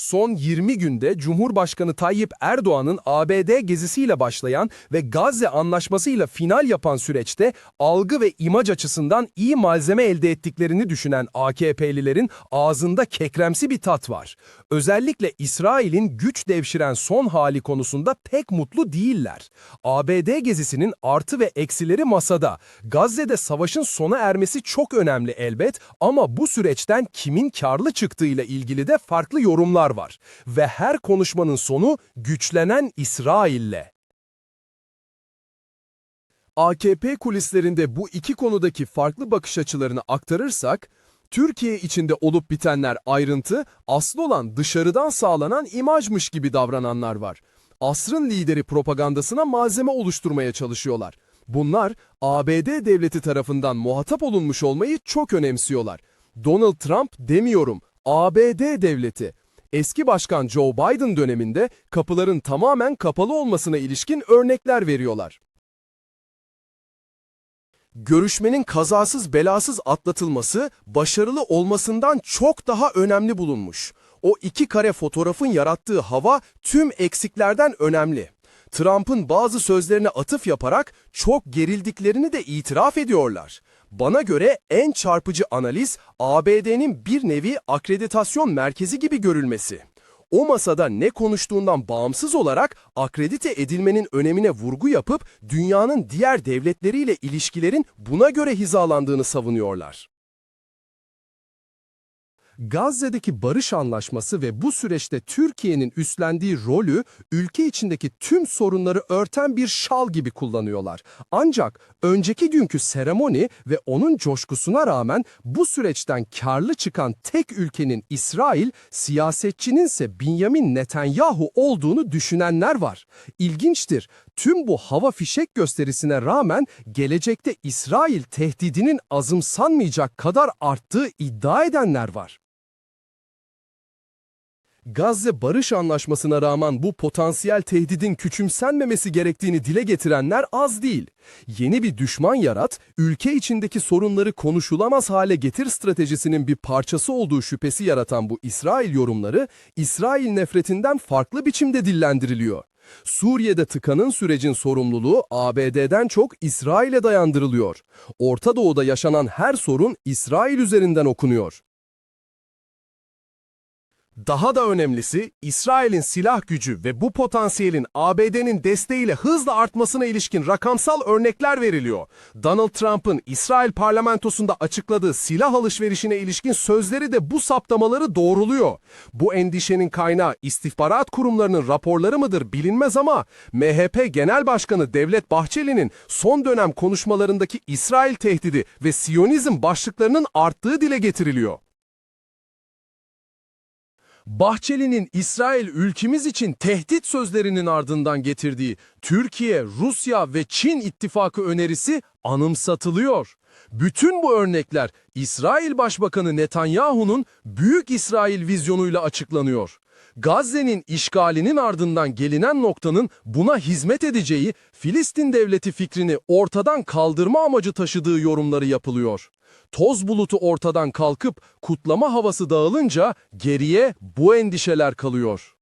Son 20 günde Cumhurbaşkanı Tayyip Erdoğan'ın ABD gezisiyle başlayan ve Gazze anlaşmasıyla final yapan süreçte algı ve imaj açısından iyi malzeme elde ettiklerini düşünen AKP'lilerin ağzında kekremsi bir tat var. Özellikle İsrail'in güç devşiren son hali konusunda pek mutlu değiller. ABD gezisinin artı ve eksileri masada. Gazze'de savaşın sona ermesi çok önemli elbet ama bu süreçten kimin karlı çıktığıyla ilgili de farklı yorumlar var. Ve her konuşmanın sonu güçlenen İsrail'le. AKP kulislerinde bu iki konudaki farklı bakış açılarını aktarırsak, Türkiye içinde olup bitenler ayrıntı, aslı olan dışarıdan sağlanan imajmış gibi davrananlar var. Asrın lideri propagandasına malzeme oluşturmaya çalışıyorlar. Bunlar ABD devleti tarafından muhatap olunmuş olmayı çok önemsiyorlar. Donald Trump demiyorum, ABD devleti. Eski başkan Joe Biden döneminde kapıların tamamen kapalı olmasına ilişkin örnekler veriyorlar. Görüşmenin kazasız belasız atlatılması başarılı olmasından çok daha önemli bulunmuş. O iki kare fotoğrafın yarattığı hava tüm eksiklerden önemli. Trump'ın bazı sözlerine atıf yaparak çok gerildiklerini de itiraf ediyorlar. Bana göre en çarpıcı analiz ABD'nin bir nevi akreditasyon merkezi gibi görülmesi. O masada ne konuştuğundan bağımsız olarak akredite edilmenin önemine vurgu yapıp dünyanın diğer devletleriyle ilişkilerin buna göre hizalandığını savunuyorlar. Gazze'deki barış anlaşması ve bu süreçte Türkiye'nin üstlendiği rolü ülke içindeki tüm sorunları örten bir şal gibi kullanıyorlar. Ancak önceki günkü seremoni ve onun coşkusuna rağmen bu süreçten karlı çıkan tek ülkenin İsrail, siyasetçininse Benjamin Netanyahu olduğunu düşünenler var. İlginçtir. Tüm bu hava fişek gösterisine rağmen gelecekte İsrail tehdidinin azımsanmayacak kadar arttığı iddia edenler var. Gazze Barış Anlaşması'na rağmen bu potansiyel tehdidin küçümsenmemesi gerektiğini dile getirenler az değil. Yeni bir düşman yarat, ülke içindeki sorunları konuşulamaz hale getir stratejisinin bir parçası olduğu şüphesi yaratan bu İsrail yorumları, İsrail nefretinden farklı biçimde dillendiriliyor. Suriye'de tıkanın sürecin sorumluluğu ABD'den çok İsrail'e dayandırılıyor. Orta Doğu'da yaşanan her sorun İsrail üzerinden okunuyor. Daha da önemlisi İsrail'in silah gücü ve bu potansiyelin ABD'nin desteğiyle hızla artmasına ilişkin rakamsal örnekler veriliyor. Donald Trump'ın İsrail parlamentosunda açıkladığı silah alışverişine ilişkin sözleri de bu saptamaları doğruluyor. Bu endişenin kaynağı istihbarat kurumlarının raporları mıdır bilinmez ama MHP Genel Başkanı Devlet Bahçeli'nin son dönem konuşmalarındaki İsrail tehdidi ve Siyonizm başlıklarının arttığı dile getiriliyor. Bahçeli'nin İsrail ülkemiz için tehdit sözlerinin ardından getirdiği Türkiye, Rusya ve Çin ittifakı önerisi anımsatılıyor. Bütün bu örnekler İsrail Başbakanı Netanyahu'nun Büyük İsrail vizyonuyla açıklanıyor. Gazze'nin işgalinin ardından gelinen noktanın buna hizmet edeceği Filistin devleti fikrini ortadan kaldırma amacı taşıdığı yorumları yapılıyor. Toz bulutu ortadan kalkıp kutlama havası dağılınca geriye bu endişeler kalıyor.